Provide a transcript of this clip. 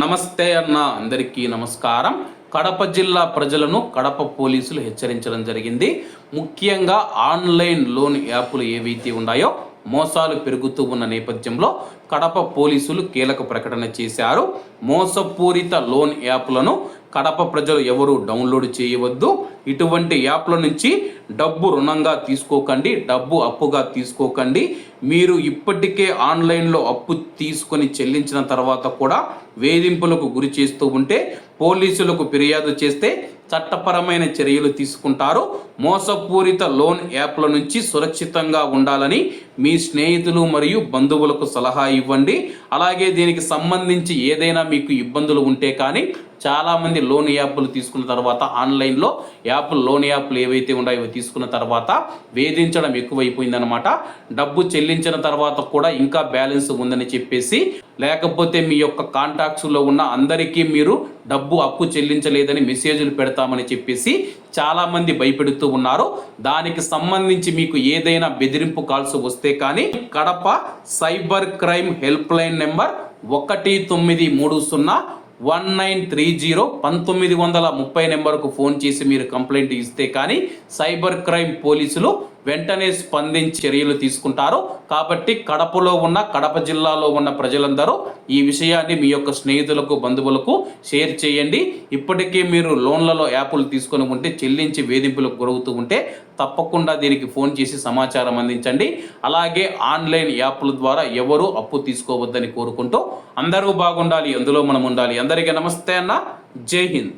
నమస్తే అన్న అందరికీ నమస్కారం. కడప జిల్లా ప్రజలను కడప పోలీసులు హెచ్చరించడం జరిగింది. ముఖ్యంగా ఆన్లైన్ లోన్ యాప్లు ఏవైతే ఉన్నాయో మోసాలు పెరుగుతూ ఉన్న నేపథ్యంలో కడప పోలీసులు కీలక ప్రకటన చేశారు. మోసపూరిత లోన్ యాప్లను కడప ప్రజలు ఎవరు డౌన్లోడ్ చేయవద్దు. ఇటువంటి యాప్ల నుంచి డబ్బు రుణంగా తీసుకోకండి డబ్బు అప్పుగా తీసుకోకండి. మీరు ఇప్పటికే ఆన్లైన్లో అప్పు తీసుకొని చెల్లించిన తర్వాత కూడా వేధింపులకు గురి చేస్తూ ఉంటే పోలీసులకు ఫిర్యాదు చేస్తే చట్టపరమైన చర్యలు తీసుకుంటారు. మోసపూరిత లోన్ యాప్ల నుంచి సురక్షితంగా ఉండాలని మీ స్నేహితులు మరియు బంధువులకు సలహా ఇవ్వండి. అలాగే దీనికి సంబంధించి ఏదైనా మీకు ఇబ్బందులు ఉంటే కానీ చాలామంది లోన్ యాప్లు తీసుకున్న తర్వాత ఆన్లైన్లో యాప్లు లోన్ యాప్లు ఏవైతే ఉన్నాయో తీసుకున్న తర్వాత వేధించడం ఎక్కువైపోయిందనమాట డబ్బు చెల్లించిన తర్వాత కూడా ఇంకా బ్యాలెన్స్ ఉందని చెప్పేసి లేకపోతే మీ యొక్క కాంటాక్ట్స్లో ఉన్న అందరికీ మీరు డబ్బు అప్పు చెల్లించలేదని మెసేజ్లు పెడతామని చెప్పేసి చాలామంది భయపెడుతూ ఉన్నారు. దానికి సంబంధించి మీకు ఏదైనా బెదిరింపు కాల్స్ వస్తే కానీ Kadapa cyber crime help line number ఒకటి తొమ్మిది మూడు సున్నా వన్ నైన్ త్రీ జీరో పంతొమ్మిది వందల ముప్పై నెంబర్కు ఫోన్ చేసి మీరు కంప్లైంట్ ఇస్తే కానీ సైబర్ క్రైమ్ పోలీసులు వెంటనే స్పందించి చర్యలు తీసుకుంటారు. కాబట్టి కడపలో ఉన్న కడప జిల్లాలో ఉన్న ప్రజలందరూ ఈ విషయాన్ని మీ యొక్క స్నేహితులకు బంధువులకు షేర్ చేయండి. ఇప్పటికే మీరు లోన్లలో యాప్లు తీసుకొని ఉంటే చెల్లించి వేధింపులకు గురవుతూ ఉంటే తప్పకుండా దీనికి ఫోన్ చేసి సమాచారం అందించండి. అలాగే ఆన్లైన్ యాప్ల ద్వారా ఎవరు అప్పు తీసుకోవద్దని కోరుకుంటూ అందరూ బాగుండాలి అందులో మనం ఉండాలి. అందరికీ నమస్తే అన్న. జై హింద్.